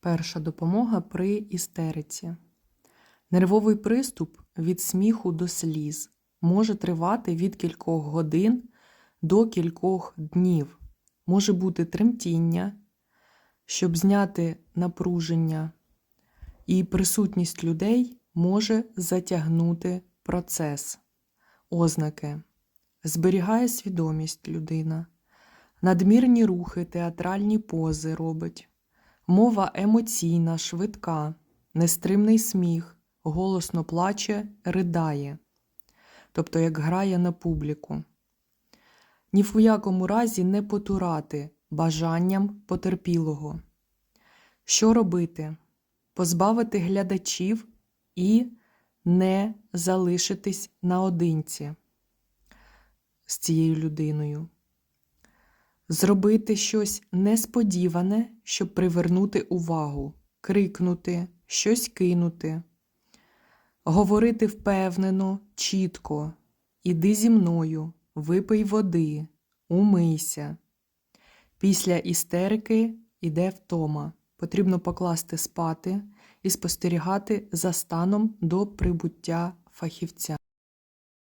Перша допомога при істериці. Нервовий приступ від сміху до сліз може тривати від кількох годин до кількох днів. Може бути тремтіння, щоб зняти напруження, і присутність людей може затягнути процес. Ознаки. Зберігає свідомість людина, надмірні рухи, театральні пози робить, мова емоційна, швидка, нестримний сміх, голосно плаче, ридає, тобто як грає на публіку. Ні в якому разі не потурати бажанням потерпілого. Що робити? Позбавити глядачів і не залишитись наодинці з цією людиною. Зробити щось несподіване, щоб привернути увагу, крикнути, щось кинути, говорити впевнено, чітко, іди зі мною, випий води, умийся. Після істерики йде втома. Потрібно покласти спати і спостерігати за станом до прибуття фахівця.